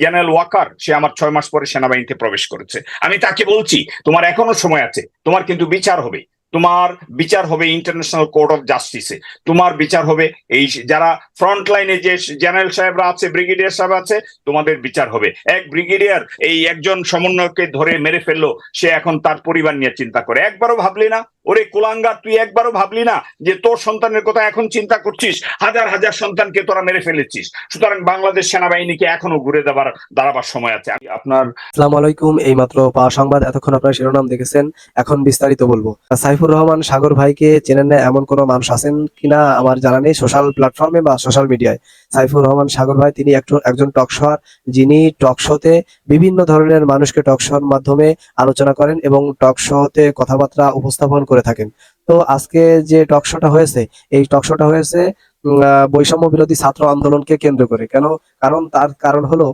General Waker সে আমার ছয় মাস পরে সেনাবাহিনীতে প্রবেশ করেছে। আমি তাকে বলছি, তোমার এখনও সময় আছে। তোমার কিন্তু বিচার হবে। তোমার বিচার হবে ইন্টারন্যাশনাল কোর্ট অফ জাস্টিসে তোমার বিচার হবে এই যারা ফ্রন্ট লাইনে যে জেনারেল সাহেবরা আছে ব্রিগেডিয়ার সাহেব আছে, তোমাদের বিচার হবে। এক ব্রিগেডিয়ার এই একজন সমন্বয়কে ধরে মেরে ফেলল, সে এখন তার পরিবার নিয়ে চিন্তা করে। একবারও ভাবলি না? ওরে কুলাঙ্গার, তুই একবারও ভাবলি না যে তোর সন্তানের কথা এখন চিন্তা করছিস? হাজার হাজার সন্তানকে তোরা মেরে ফেলেছিস। সুতরাং বাংলাদেশ সেনাবাহিনীকে এখনও ঘুরে দেবার, দাঁড়াবার সময় আছে। আমি আপনার আসসালামু আলাইকুম এই মাত্র পাওয়া সংবাদ, এতক্ষণ আপনারা শিরোনাম দেখেছেন। এখন বিস্তারিত বলব। সাইফুর রহমান সাগর ভাইকে চেনেন না, এমন কোনো মানুষ আছেন কিনা আমার জানা নেই সোশ্যাল প্ল্যাটফর্মে বা সোশ্যাল মিডিয়ায় সাইফুর রহমান সাগর ভাই, তিনি একজন- একজন টকশোয়ার যিনি টকশোতে বিভিন্ন ধরনের মানুষকে টকশোর মাধ্যমে আলোচনা করেন এবং টকশোতে কথাবার্তা উপস্থাপন করে থাকেন। তো আজকে যে টকশোটা হয়েছে এই টকশোটা হয়েছে আহ, বৈষম্য বিরোধী ছাত্র আন্দোলনকে কেন্দ্র করে। কেন? কারণ তার কারণ হলো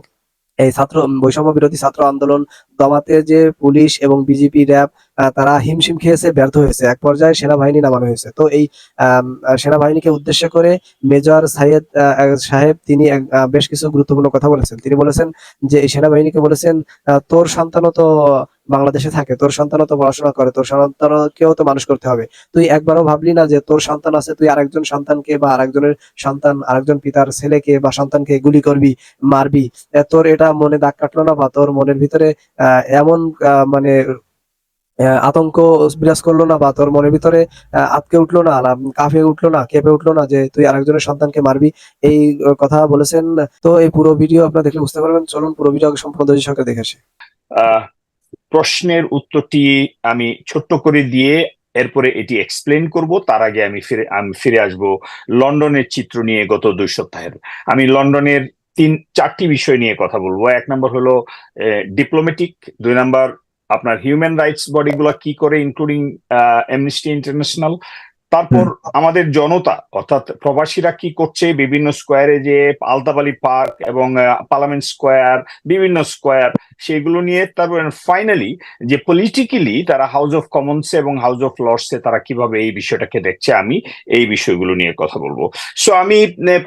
এই ছাত্র বৈষম্য বিরোধী ছাত্র আন্দোলন দমাতে যে পুলিশ এবং বিজেপি র্যাব তারা হিমশিম খেয়েছে, ব্যর্থ হয়েছে। এক পর্যায়ে সেনাবাহিনী নামানো হয়েছে। তো এই সেনাবাহিনীকে উদ্দেশ্য করে মেজর সাইয়েদ সাহেব তিনি বেশ কিছু গুরুত্বপূর্ণ কথা বলেছেন। তিনি বলেছেন যে, এই সেনাবাহিনীকে বলেছেন তোর সন্তানও তো বাংলাদেশে থাকে, তোর সন্তানও তো পড়াশোনা করে, তোর সন্তানকেও তো মানুষ করতে হবে। তুই একবারও ভাবলি না যে, তোর সন্তান আছে, তুই আরেকজন সন্তানকে বা আরেকজনের সন্তান, আরেকজন পিতার ছেলেকে বা সন্তানকে গুলি করবি, মারবি তোর এটা মনে দাগ কাটলো না বা তোর মনের ভিতরে এমন মানে আতঙ্ক বিরাজ করল না বা তোর মনের ভিতরে আতকে উঠল না কাঁপে উঠল না, কেঁপে উঠল না যে তুই আরেকজনের সন্তানকে মারবি, এই কথা বলেছেন। তো এই পুরো ভিডিও আপনারা দেখলে বুঝতে পারবেন। চলুন পুরো ভিডিও সম্পূর্ণ সহকারে দেখে আসি। প্রশ্নের উত্তরটি আমি ছোট্ট করে দিয়ে এরপরে এটি এক্সপ্লেন করব। তার আগে আমি ফিরে আমি ফিরে আসব লন্ডনের চিত্র নিয়ে গত দুই সপ্তাহের। আমি লন্ডনের তিন, চারটি বিষয় নিয়ে কথা বলব। এক নম্বর হলো ডিপ্লোমেটিক দুই নম্বর আপনার হিউম্যান রাইটস বডিগুলো কি করে ইনক্লুডিং এমনিস্টি ইন্টারন্যাশনাল তারপর আমাদের জনতা অর্থাৎ প্রবাসীরা কি করছে? বিভিন্ন স্কোয়ারে যে আলতাবালি পার্ক এবং পার্লামেন্ট স্কোয়ার বিভিন্ন স্কোয়ার সেগুলো নিয়ে তারপর ফাইনালি যে পলিটিক্যালি তারা হাউস অফ কমন্স এবং হাউস অফ লর্ডসে তারা কীভাবে এই বিষয়টাকে দেখছে আমি এই বিষয়গুলো নিয়ে কথা বলব। সো আমি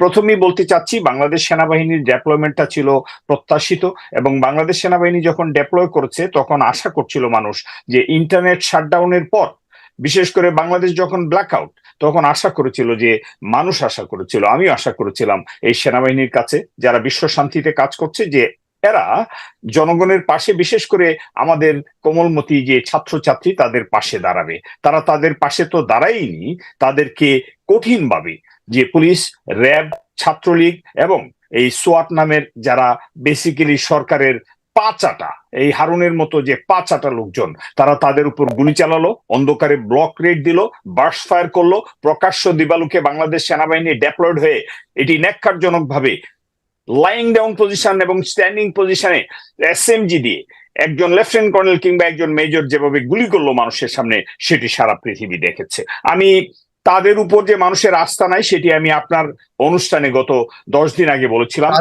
প্রথমেই বলতে চাচ্ছি বাংলাদেশ সেনাবাহিনীর ডেপ্লয়মেন্টটা ছিল প্রত্যাশিত এবং বাংলাদেশ সেনাবাহিনী যখন ডেপ্লয় করেছে তখন আশা করছিল মানুষ যে ইন্টারনেট শাটডাউনের পর বিশেষ করে বাংলাদেশ যখন ব্ল্যাক আউট তখন আশা করেছিল যে মানুষ আশা করেছিল, আমিও আশা করেছিলাম এই সেনাবাহিনীর কাছে, যারা বিশ্ব শান্তিতে কাজ করছে, যে এরা জনগণের পাশে, বিশেষ করে আমাদের কোমলমতি যে ছাত্রছাত্রী তাদের পাশে দাঁড়াবে। তারা তাদের পাশে তো দাঁড়ায়নি তাদেরকে কঠিনভাবে যে পুলিশ, র্যাব, ছাত্রলীগ এবং এই সোয়াট নামের যারা বেসিক্যালি সরকারের পাচাটা এই হারুনের মতো যে পাচাটা লোকজন তারা তাদের উপর গুলি চালালো অন্ধকারে ব্লক রেড দিল বার্স ফায়ার করল প্রকাশ্য দিবালুকে বাংলাদেশ সেনাবাহিনী ডেপ্লয়েড হয়ে এটি ন্যাক্কারজনক ভাবে লাইং ডাউন পজিশন এবং স্ট্যান্ডিং পজিশনে এসএমজি দিয়ে একজন লেফটেন্যান্ট কর্নেল কিংবা একজন মেজর যেভাবে গুলি করল মানুষের সামনে সেটি সারা পৃথিবী দেখেছে। আমি তাদের উপর যে মানুষের আস্থা নাই সেটি আমি আপনার অনুষ্ঠানে গত দশ দিন আগে বলেছিলাম।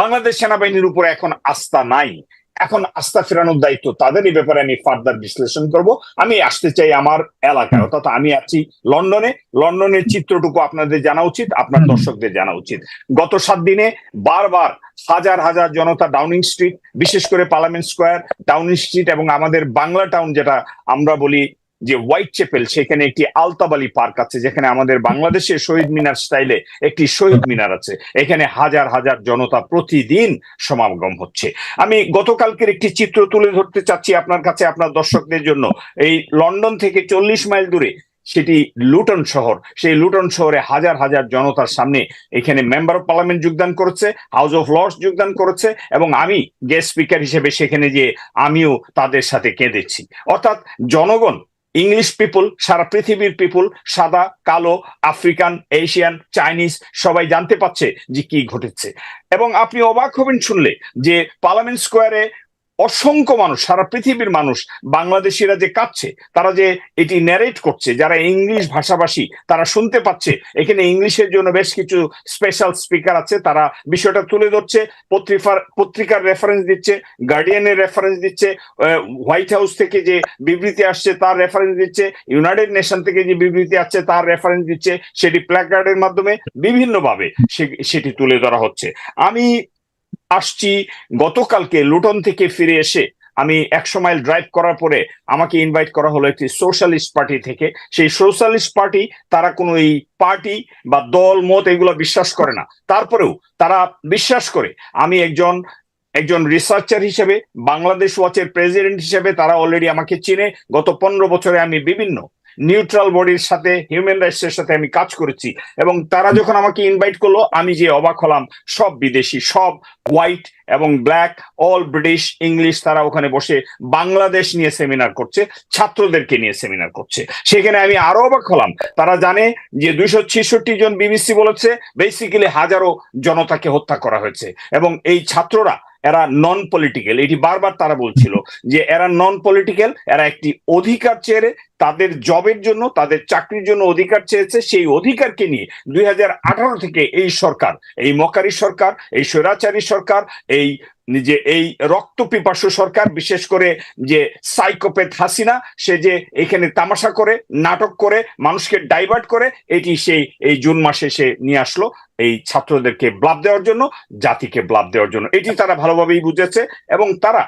বাংলাদেশ সেনাবাহিনীর উপর এখন আস্থা নাই। এখন আস্থা ফেরানোর দায়িত্ব তাদের এই ব্যাপারে আমি ফার্দার বিশ্লেষণ করব। আমি আসতে চাই আমার এলাকায় অর্থাৎ আমি আছি লন্ডনে। লন্ডনের চিত্রটুকু আপনাদের জানা উচিত আপনার দর্শকদের জানা উচিত। গত সাত দিনে বারবার হাজার হাজার জনতা ডাউনিং স্ট্রিট বিশেষ করে পার্লামেন্ট স্কোয়ার ডাউনিং স্ট্রিট এবং আমাদের বাংলা টাউন যেটা আমরা বলি যে হোয়াইট চেপেল সেখানে একটি আলতাবালি পার্ক আছে, যেখানে আমাদের বাংলাদেশের শহীদ মিনার স্টাইলে একটি শহীদ মিনার আছে। এখানে হাজার হাজার জনতা প্রতিদিন সমাগম হচ্ছে। আমি গতকালকের একটি চিত্র তুলে ধরতে চাচ্ছি আপনার কাছে, আপনার দর্শকদের জন্য। এই লন্ডন থেকে চল্লিশ মাইল দূরে সেটি লুটন শহর। সেই লুটন শহরে হাজার হাজার জনতার সামনে এখানে মেম্বার অফ পার্লামেন্ট যোগদান করেছে, হাউস অফ লর্ডস যোগদান করেছে, এবং আমি গেস্ট স্পিকার হিসেবে সেখানে যে আমিও তাদের সাথে কেঁদেছি। অর্থাৎ জনগণ ইংলিশ পিপুল সারা পৃথিবীর পিপুল সাদা, কালো আফ্রিকান এশিয়ান চাইনিজ সবাই জানতে পারছে যে কি ঘটেছে। এবং আপনি অবাক হবেন শুনলে যে পার্লামেন্ট স্কোয়ারে অসংখ্য মানুষ, সারা পৃথিবীর মানুষ, বাংলাদেশিরা যে কাঁদছে, তারা যে এটি ন্যারেট করছে, যারা ইংলিশ ভাষাভাষী, তারা শুনতে পাচ্ছে, এখানে ইংলিশের জন্য বেশ কিছু স্পেশাল স্পিকার আছে, তারা বিষয়টা তুলে ধরছে পত্রিকার পত্রিকার রেফারেন্স দিচ্ছে গার্ডিয়ানের রেফারেন্স দিচ্ছে হোয়াইট হাউস থেকে যে বিবৃতি আসছে, তার রেফারেন্স দিচ্ছে ইউনাইটেড নেশন থেকে যে বিবৃতি আসছে, তার রেফারেন্স দিচ্ছে, সেটি প্ল্যাকার্ডের মাধ্যমে বিভিন্নভাবে সেটি তুলে ধরা হচ্ছে। আমি আসছি গতকালকে লুটন থেকে ফিরে এসে আমি একশো মাইল ড্রাইভ করার পরে আমাকে ইনভাইট করা হলো একটি সোশ্যালিস্ট পার্টি থেকে। সেই সোশ্যালিস্ট পার্টি তারা কোনো এই পার্টি বা দল, মত এগুলো বিশ্বাস করে না। তারপরেও তারা বিশ্বাস করে। আমি একজন একজন রিসার্চার হিসেবে, বাংলাদেশ ওয়াচের প্রেসিডেন্ট হিসেবে তারা অলরেডি আমাকে চিনে। গত পনেরো বছরে আমি বিভিন্ন নিউট্রাল বডির সাথে হিউম্যান রাইটস এর সাথে আমি কাজ করেছি। এবং তারা যখন আমাকে ইনভাইট করল, আমি যে অবাক হলাম, সব বিদেশি, সব হোয়াইট এবং ব্ল্যাক অল ব্রিটিশ ইংলিশ তারা ওখানে বসে বাংলাদেশ নিয়ে সেমিনার করছে, ছাত্রদেরকে নিয়ে সেমিনার করছে। সেখানে আমি আরও অবাক হলাম। তারা জানে যে দুইশো ছেষট্টি জন বিবিসি বলেছে বেসিক্যালি হাজারো জনতাকে হত্যা করা হয়েছে। এবং এই ছাত্ররা এরা নন পলিটিক্যাল এটি বারবার তারা বলছিল যে এরা নন পলিটিক্যাল এরা একটি অধিকার চেয়ে তাদের জবের জন্য, তাদের চাকরির জন্য অধিকার চেয়েছে, সেই অধিকারকে নিয়ে দুই হাজার আঠারো থেকে এই সরকার, এই মকারি সরকার, এই স্বৈরাচারী সরকার, এই যে এই রক্ত পিপাসু সরকার, বিশেষ করে যে সাইকোপ্যাথ হাসিনা, সে যে এখানে তামাশা করে, নাটক করে, মানুষকে ডাইভার্ট করে, এটি সেই এই জুন মাসে সে নিয়ে আসলো এই ছাত্রদেরকে ব্লাব দেওয়ার জন্য, জাতিকে ব্লাব দেওয়ার জন্য। এটি তারা ভালোভাবেই বুঝেছে এবং তারা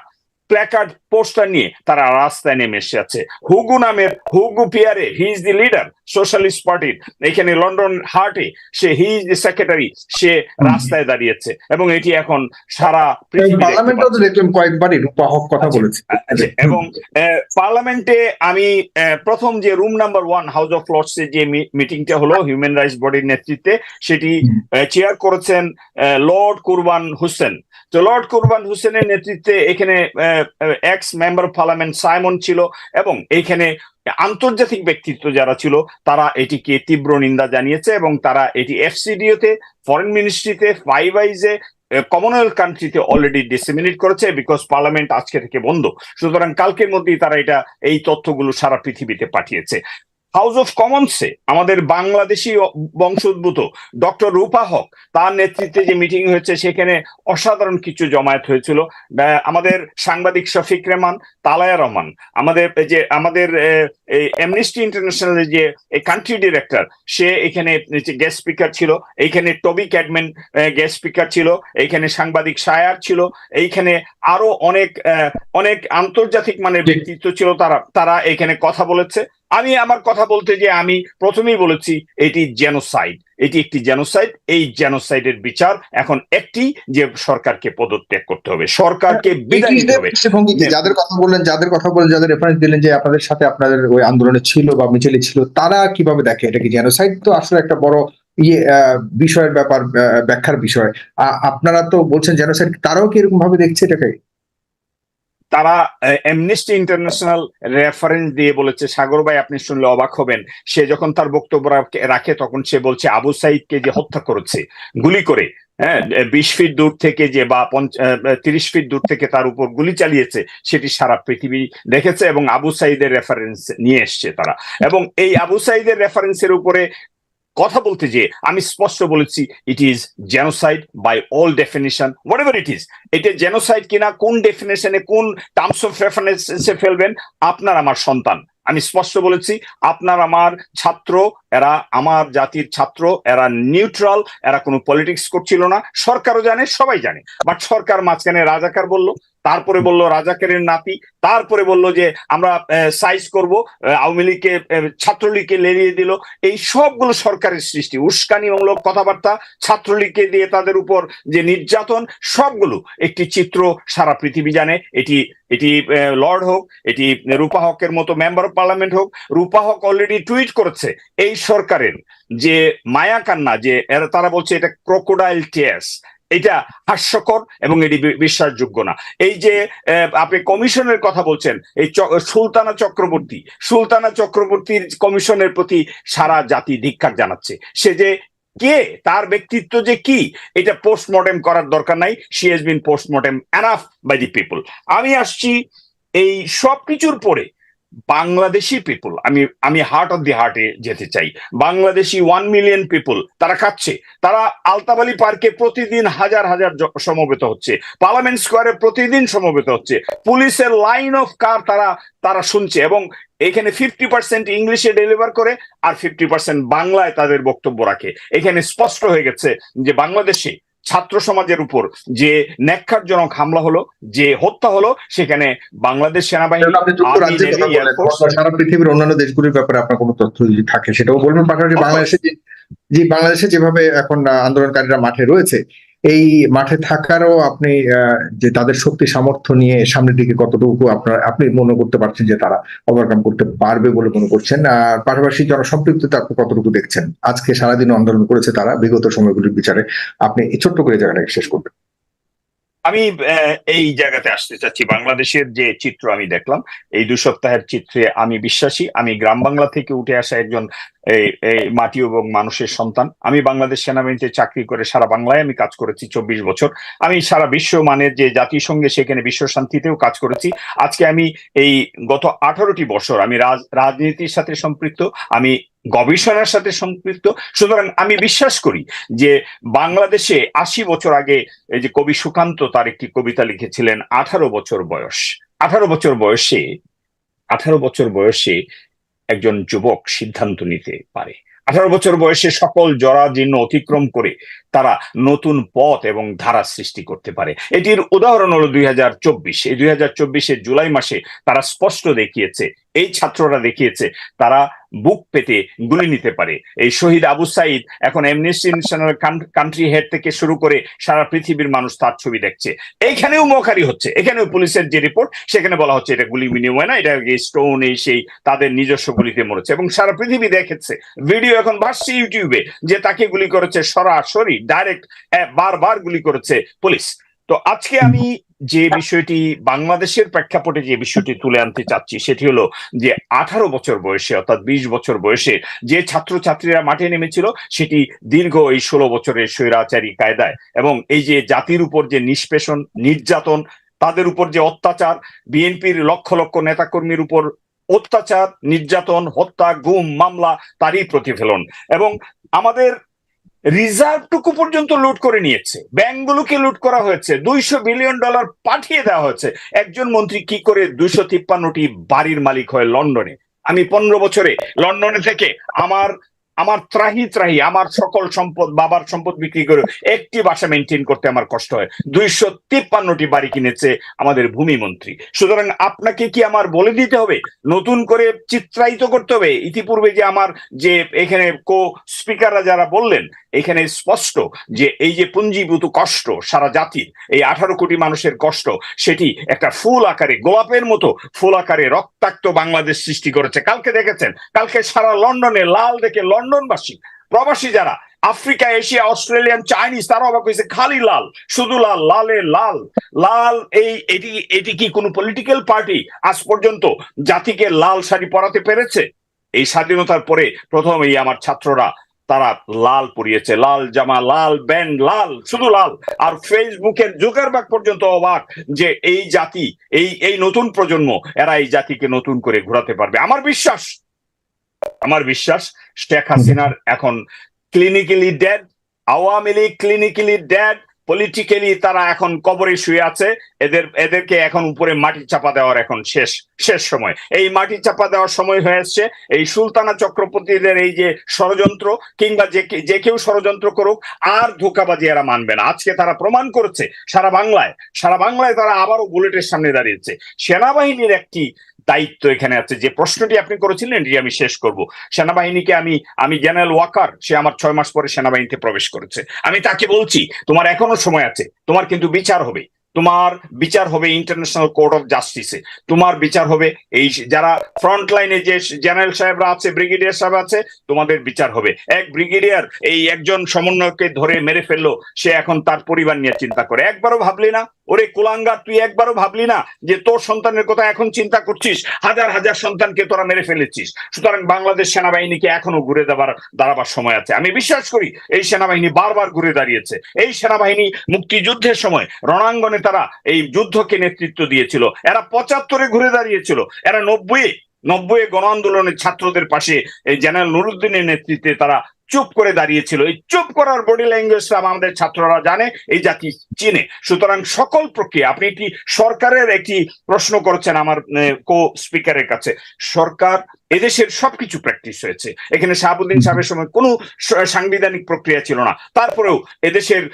প্ল্যাকার্ড পোস্টার নিয়ে তারা রাস্তায় নেমে এসেছে। হুগু নামের Hugo Pierre he is the leader socialist পার্টির এখানে লন্ডন হার্টে সে হি ইজ দি সেক্রেটারি সে রাস্তায় দাঁড়িয়েছে এবং এটি এখন সারা আচ্ছা, বলেছে। আচ্ছা, এবং পার্লামেন্টে আমি প্রথম যে room number one House of Lords এ যে মিটিংটা হলো হিউম্যান রাইটস বডির নেতৃত্বে সেটি চেয়ার করেছেন লর্ড কুরবান হোসেন তো লর্ড কুরবান হোসেনের নেতৃত্বে এখানে এক্স মেম্বার পার্লামেন্ট সাইমন ছিল এবং এইখানে আন্তর্জাতিক ব্যক্তিত্ব যারা ছিল, তারা এটিকে তীব্র নিন্দা জানিয়েছে এবং তারা এটি এফসিডিওতে ফরেন মিনিস্ট্রিতে ফাইভ আইজে কমনওয়েলথ কান্ট্রিতে অলরেডি ডিসেমিনেট করেছে বিকজ পার্লামেন্ট আজকে থেকে বন্ধ। সুতরাং কালকের মধ্যেই তারা এটা, এই তথ্যগুলো সারা পৃথিবীতে পাঠিয়েছে। হাউস অফ কমন্সে আমাদের বাংলাদেশি বংশোদ্ভূত ডক্টর রূপা হক তার নেতৃত্বে যে মিটিং হয়েছে সেখানে অসাধারণ কিছু জমায়েত হয়েছিল। আমাদের সাংবাদিক শফিক রেহমান তালায়া রহমান আমাদের এই যে আমাদের এমনিস্টি ইন্টারন্যাশনালের যে কান্ট্রি ডিরেক্টর সে এখানে গেস্ট স্পিকার ছিল এইখানে টবি ক্যাডম্যান গেস্ট স্পিকার ছিল এইখানে সাংবাদিক সায়ার ছিল এইখানে আরও অনেক অনেক আন্তর্জাতিক মানের ব্যক্তিত্ব ছিল তারা তারা এখানে কথা বলেছে। আমি আমার কথা বলতে যে আমি প্রথমেই বলেছি এটি জেনোসাইড এটি একটি জেনোসাইড এই জেনোসাইডের বিচার এখন একটি যে সরকারকে পদত্যাগ করতে হবে সরকারকে বিদায় নিতে হবে। যাদের কথা বললেন যাদের কথা বলেন যাদের রেফারেন্স দিলেন যে আপনাদের সাথে আপনাদের ওই আন্দোলনে ছিল বা মিছিলে ছিল তারা কীভাবে দেখে এটা কি জেনোসাইড তো আসলে একটা বড় ইয়ে আহ, বিষয়ের ব্যাপার ব্যাখ্যার বিষয়। আপনারা তো বলছেন জেনোসাইড তারাও কি এরকম ভাবে দেখছে এটাকে? তারা এমনিস্টি ইন্টারন্যাশনাল রেফারেন্স দিয়ে বলেছে, সাগর ভাই, আপনি শুনলে অবাক হবেন। সে যখন তার বক্তব্য রাখে তখন সে বলছে, আবু সাইদকে যে হত্যা করেছে, গুলি করে। হ্যাঁ বিশ ফিট দূর থেকে যে বা তিরিশ ফিট দূর থেকে তার উপর গুলি চালিয়েছে, সেটি সারা পৃথিবী দেখেছে এবং আবু সাইদের রেফারেন্স নিয়ে এসছে তারা। এবং এই আবু সাইদের রেফারেন্সের উপরে কথা বলতে যে আমি স্পষ্ট বলেছি it is genocide by all definition whatever it is এটা জেনোসাইড কিনা, কোন ডেফিনেশনে কোন টার্মস অফ রেফারেন্সে ফেলবেন, আপনার আমার সন্তান। আমি স্পষ্ট বলেছি, আপনার আমার ছাত্র, এরা আমার জাতির ছাত্র, এরা নিউট্রাল এরা কোনো পলিটিক্স করছিল না। সরকারও জানে, সবাই জানে। বাট সরকার মাঝখানে রাজাকার বলল তারপরে বলল রাজাকারের নাতি, তারপরে বলল যে আমরা সাইজ করব আওয়ামী লীগকে ছাত্রলীগকে লেলিয়ে দিল। এই সবগুলো সরকারের সৃষ্টি উস্কানিমূলক কথাবার্তা, ছাত্রলীগকে দিয়ে তাদের উপর যে নির্যাতন, সবগুলো। একটি চিত্র সারা পৃথিবী জানে, এটি এটি লর্ড হোক, এটি রূপা হকের মতো মেম্বার অফ পার্লামেন্ট হোক, রূপা হক অলরেডি টুইট করেছে, এই সরকারের যে মায়া কান্না, যে তারা বলছে এটা ক্রোকোডাইল টিয়ার্স এটা হাস্যকর এবং এটি বিশ্বাসযোগ্য না। এই যে আপনি কমিশনের কথা বলছেন, এই সুলতানা চক্রবর্তী, সুলতানা চক্রবর্তীর কমিশনের প্রতি সারা জাতি ধিক্কার জানাচ্ছে। সে যে কে, তার ব্যক্তিত্ব যে কি, এটা পোস্টমর্টেম করার দরকার নাই। She has been postmortem enough by the people আমি আসছি এই সব কিছুর পরে বাংলাদেশি পিপল আমি আমি হার্ট অফ দি হার্টে যেতে চাই। বাংলাদেশি ওয়ান মিলিয়ন পিপল তারা খাচ্ছে তারা আলতাবালি পার্কে প্রতিদিন হাজার হাজার সমবেত হচ্ছে। পার্লামেন্ট স্কোয়ারে প্রতিদিন সমবেত হচ্ছে। পুলিশের লাইন অফ কার তারা তারা শুনছে এবং এখানে ফিফটি পার্সেন্ট ইংলিশে ডেলিভার করে আর ফিফটি পার্সেন্ট বাংলায় তাদের বক্তব্য রাখে। এখানে স্পষ্ট হয়ে গেছে যে বাংলাদেশে ছাত্র সমাজের উপর যে ন্যাক্ষারজনক হামলা হলো যে হত্যা হলো সেখানে বাংলাদেশ সেনাবাহিনী সারা পৃথিবীর অন্যান্য দেশগুলির ব্যাপারে আপনার কোনো তথ্য যদি থাকে সেটাও বলবেন। পাশাপাশি বাংলাদেশে যে বাংলাদেশে যেভাবে এখন আন্দোলনকারীরা মাঠে রয়েছে এই মাঠে থাকারও আপনি যে তাদের শক্তি সামর্থ্য নিয়ে সামনের দিকে কতটুকু আপনার, আপনি মনে করতে পারছেন যে তারা ওভারকাম করতে পারবে বলে মনে করছেন? আর পাশাপাশি যারা জনসম্পৃক্ততা আপনি কতটুকু দেখছেন? আজকে সারাদিন আন্দোলন করেছে তারা, বিগত সময়গুলির বিচারে। আপনি ছোট্ট করে জায়গাটাকে শেষ করবেন। আমি এই জায়গাতে আসতে চাচ্ছি। বাংলাদেশের যে চিত্র আমি দেখলাম, এই দু সপ্তাহের চিত্রে আমি বিশ্বাসী। আমি গ্রাম বাংলা থেকে উঠে আসা একজন এই মাটি এবং মানুষের সন্তান। আমি বাংলাদেশ সেনাবাহিনীতে চাকরি করে সারা বাংলায় আমি কাজ করেছি চব্বিশ বছর। আমি সারা বিশ্ব মানের যে জাতিসংঘে, সেখানে বিশ্ব শান্তিতেও কাজ করেছি। আজকে আমি এই গত আঠারোটি বছর আমি রাজ, রাজনীতির সাথে সম্পৃক্ত। আমি গবেষণার সাথে সম্পৃক্ত। সুতরাং আমি বিশ্বাস করি যে বাংলাদেশে আশি বছর আগে এই যে কবি সুকান্ত তার একটি কবিতা লিখেছিলেন, আঠারো বছর বয়স। আঠারো বছর বয়সে, আঠারো বছর বয়সে একজন যুবক সিদ্ধান্ত নিতে পারে। আঠারো বছর বয়সে সকল জরাজীর্ণ অতিক্রম করে তারা নতুন পথ এবং ধারা সৃষ্টি করতে পারে। এটির উদাহরণ হলো দুই হাজার চব্বিশ। এই দুই হাজার জুলাই মাসে তারা স্পষ্ট দেখিয়েছে, এই ছাত্ররা দেখিয়েছে, তারা বুক পেতে গুলি নিতে পারে। এই শহীদ আবু সাইদ এখন এমনেস্টি ইন্টারন্যাশনাল কান্ট্রি হেড থেকে শুরু করে সারা পৃথিবীর মানুষ তার ছবি দেখছে। এইখানেও মকারি হচ্ছে। এখানেও পুলিশের যে রিপোর্ট সেখানে বলা হচ্ছে এটা গুলি বিনিময় না, এটা স্টোন এই সেই তাদের নিজস্ব গুলিতে মরেছে এবং সারা পৃথিবী দেখেছে। ভিডিও এখন ভাসছে ইউটিউবে যে তাকে গুলি করেছে সরাসরি ডাইরেক্ট বারবার গুলি করেছে পুলিশ। তো আজকে আমি যে বিষয়টি বাংলাদেশের প্রেক্ষাপটে যে বিষয়টি তুলে আনতে চাচ্ছি, সেটি হলো যে আঠারো বছর বয়সে, অর্থাৎ বিশ বছর বয়সে যে ছাত্রছাত্রীরা মাঠে নেমেছিল, সেটি দীর্ঘ এই ষোলো বছরের স্বৈরাচারী কায়দায়। এবং এই যে জাতির উপর যে নিষ্পেষণ, নির্যাতন, তাদের উপর যে অত্যাচার, বিএনপির লক্ষ লক্ষ নেতাকর্মীর উপর অত্যাচার, নির্যাতন, হত্যা, গুম, মামলা, তারই প্রতিফলন। এবং আমাদের রিজার্ভটুকু পর্যন্ত লুট করে নিয়েছে। ব্যাংকগুলোকে লুট করা হয়েছে। দুইশো বিলিয়ন ডলার পাঠিয়ে দেওয়া হয়েছে। একজন মন্ত্রী কি করে দুইশো তিপ্পান্নটি বাড়ির মালিক হয় লন্ডনে? আমি পনেরো বছরে লন্ডনে থেকে আমার আমার ত্রাহি ত্রাহি, আমার সকল সম্পদ, বাবার সম্পদ বিক্রি করে একটি বাসা মেনটেন করতে আমার কষ্ট হয়। দুইশো তিপ্পান্নটি বাড়ি কিনেছে আমাদের ভূমি মন্ত্রী। সুতরাং আপনাকে কি আমার বলে দিতে হবে? নতুন করে চিত্রায়িত করতে হবে? ইতিপূর্বে যে আমার যে এখানে কো স্পিকাররা যারা বললেন এখানে স্পষ্ট যে এই যে পুঞ্জীভূত কষ্ট সারা জাতির, এই আঠারো কোটি মানুষের কষ্ট, সেটি একটা ফুল আকারে, গোলাপের মতো ফুল আকারে রক্তাক্ত বাংলাদেশ সৃষ্টি করেছে। কালকে দেখেছেন, কালকে সারা লন্ডনে, লাল দেখে লন্ডনবাসী, প্রবাসী যারা, আফ্রিকা, এশিয়া, অস্ট্রেলিয়ান, চাইনিজ, তারা অবাক হয়েছে, খালি লাল, শুধু লাল, লালে লাল। লাল, এই, এটি এটি কি কোনো পলিটিক্যাল পার্টি আজ পর্যন্ত জাতিকে লাল শাড়ি পরাতে পেরেছে? এই স্বাধীনতার পরে প্রথম এই আমার ছাত্ররা তারা লাল পরিয়েছে, লাল জামা, লাল ব্যান্ড, লাল, শুধু লাল। আর ফেসবুকের জোকারবাগ পর্যন্ত অবাক যে এই জাতি, এই এই নতুন প্রজন্ম, এরা এই জাতিকে নতুন করে ঘোরাতে পারবে। আমার বিশ্বাস আমার বিশ্বাস, শেখ হাসিনার এখন clinically dead Awami League clinically dead politically তারা এখন কবরে শুয়ে আছে। এদের, এদেরকে এখন উপরে মাটি চাপা দেওয়ার এখন শেষ শেষ সময়। এই মাটি চাপা দেওয়ার সময় হয়ে এই সুলতানা চক্রবর্তীদের এই যে ষড়যন্ত্র কিংবা যে যে কেউ ষড়যন্ত্র করুক, আর ধোকাবাজি এরা মানবে না। আজকে তারা প্রমাণ করেছে সারা বাংলায় সারা বাংলায় তারা আবারও বুলেটের সামনে দাঁড়িয়েছে। সেনাবাহিনীর একটি দায়িত্ব এখানে আছে। যে প্রশ্নটি আপনি করেছিলেন, এটি আমি শেষ করব। সেনাবাহিনীকে আমি আমি জেনারেল ওয়াকার, সে আমার ছয় মাস পরে সেনাবাহিনীতে প্রবেশ করেছে। আমি তাকে বলছি, তোমার এখনও সময় আছে। তোমার কিন্তু বিচার হবে। তোমার বিচার হবে ইন্টারন্যাশনাল কোর্ট অফ জাস্টিসে তোমার বিচার হবে এই যারা ফ্রন্ট লাইনে যে জেনারেল সাহেবরা আছে, ব্রিগেডিয়ার সাহেব আছে, তোমাদের বিচার হবে। এক ব্রিগেডিয়ার এই একজন সমন্বয়কে ধরে মেরে ফেলল, সে এখন তার পরিবার নিয়ে চিন্তা করে। একবারও ভাবলি না? ওরে কুলাঙ্গার তুই একবারও ভাবলি না যে তোর সন্তানের কথা এখন চিন্তা করছিস? হাজার হাজার সন্তানকে তোরা মেরে ফেলেছিস। সুতরাং বাংলাদেশ সেনাবাহিনীকে এখনও ঘুরে দেবার, দাঁড়াবার সময় আছে। আমি বিশ্বাস করি, এই সেনাবাহিনী বারবার ঘুরে দাঁড়িয়েছে। এই সেনাবাহিনী মুক্তিযুদ্ধের সময় রণাঙ্গনে তারা এই যুদ্ধকে নেতৃত্ব দিয়েছিল। এরা পঁচাত্তরে ঘুরে দাঁড়িয়েছিল। এরা নব্বই নব্বই গণ আন্দোলনের ছাত্রদের পাশে এই জেনারেল নুরুদ্দিনের নেতৃত্বে তারা চুপ করে দাঁড়িয়েছিল এই চুপ করার বডি ল্যাঙ্গুয়েজটা আমাদের ছাত্ররা জানে, এই জাতি চিনে। সুতরাং সকল প্রক্রিয়া, আপনি কি সরকারের একটি প্রশ্ন করছেন আমার কো স্পিকারের কাছে? সরকার, এদেশের সবকিছু প্র্যাকটিস হয়েছে। এখানে শাহাবুদ্দিন সাহেবের সময় কোনো সাংবিধানিক প্রক্রিয়া ছিল না। তারপরেও এদেশের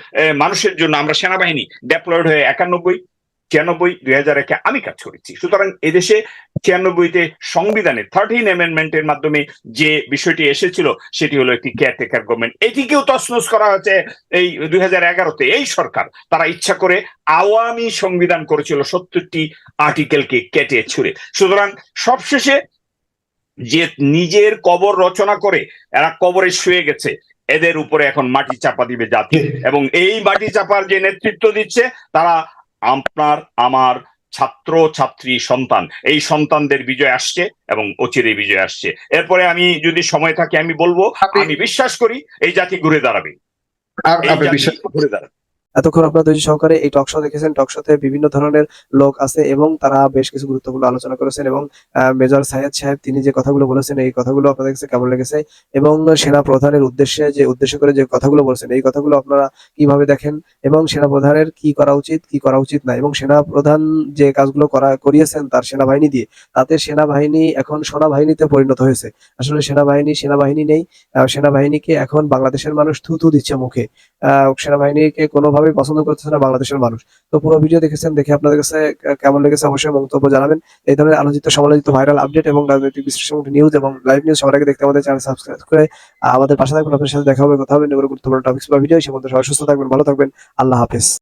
মানুষের জন্য আমরা সেনাবাহিনী ডেপ্লয়েড হয়ে একানব্বই ছিয়ানব্বই দুই হাজার একে আমি কাজ করেছি। সুতরাং এদেশে ছিয়ানব্বইতে সংবিধানে থার্টিন অ্যামেন্ডমেন্টের মাধ্যমে যে বিষয়টি এসেছিল সেটি হলো একটি কেয়ারটেকার গভর্নমেন্ট এটিকেও তছনছ করা হয়েছে এই দুই হাজার এগারোতে। এই সরকার তারা ইচ্ছা করে আওয়ামী সংবিধান করেছিল সত্তরটি আর্টিকেলকে কেটে ছুড়ে। সুতরাং সবশেষে যে নিজের কবর রচনা করে এরা কবরে শুয়ে গেছে। এদের উপরে এখন মাটি চাপা দিবে জাতি। এবং এই মাটি চাপার যে নেতৃত্ব দিচ্ছে তারা আপনার আমার ছাত্র ছাত্রী সন্তান এই সন্তানদের বিজয় আসছে এবং অচিরে বিজয় আসছে। এরপরে আমি যদি সময় থাকে আমি বলব আমি বিশ্বাস করি এই জাতি ঘুরে দাঁড়াবে। ঘুরে দাঁড়াবে। এতক্ষণ আপনার ধৈর্য সহকারে এই টক শো দেখেছেন। টক শোতে বিভিন্ন ধরনের লোক আছে এবং তারা বেশ কিছু গুরুত্বপূর্ণ আলোচনা করেছেন এবং মেজর সাইয়াদ সাহেব তিনি যে কথাগুলো বলেছেন এই কথাগুলো আপনাদের কাছে কেমন লেগেছে এবং সেনা প্রধানের উদ্দেশ্যে যে উদ্দেশ্য করে যে কথাগুলো বলছেন এই কথাগুলো আপনারা কীভাবে দেখেন এবং সেনা প্রধানের কি করা উচিত কি করা উচিত না এবং সেনা প্রধান যে কাজগুলো করা করিয়েছেন তার সেনাবাহিনী দিয়ে তাতে সেনাবাহিনী এখন সেনাবাহিনীতে পরিণত হয়েছে। আসলে সেনাবাহিনী সেনাবাহিনী নেই। সেনাবাহিনীকে এখন বাংলাদেশের মানুষ থুতু দিচ্ছে মুখে। আহ, সেনাবাহিনীকে কোনোভাবেই পছন্দ করতেছে না বাংলাদেশের মানুষ। তো পুরো ভিডিও দেখেছেন, দেখে আপনাদের কাছে কেমন লেগেছে অবশ্যই মন্তব্য জানাবেন। এই ধরনের আলোচিত, সমালোচিত ভাইরাল আপডেট এবং রাজনৈতিক বিশ্লেষণ নিউজ এবং লাইভ নিউজ সবার আগে দেখতে আমাদের চ্যানেল সাবস্ক্রাইব করে আমাদের পাশে থাকবেন আপনার সাথে দেখা হবে, কথা হবে গুরুত্বপূর্ণ টপিক্স বা ভিডিও সে মধ্যে সবাই সুস্থ থাকবেন, ভালো থাকবেন। আল্লাহ হাফেজ।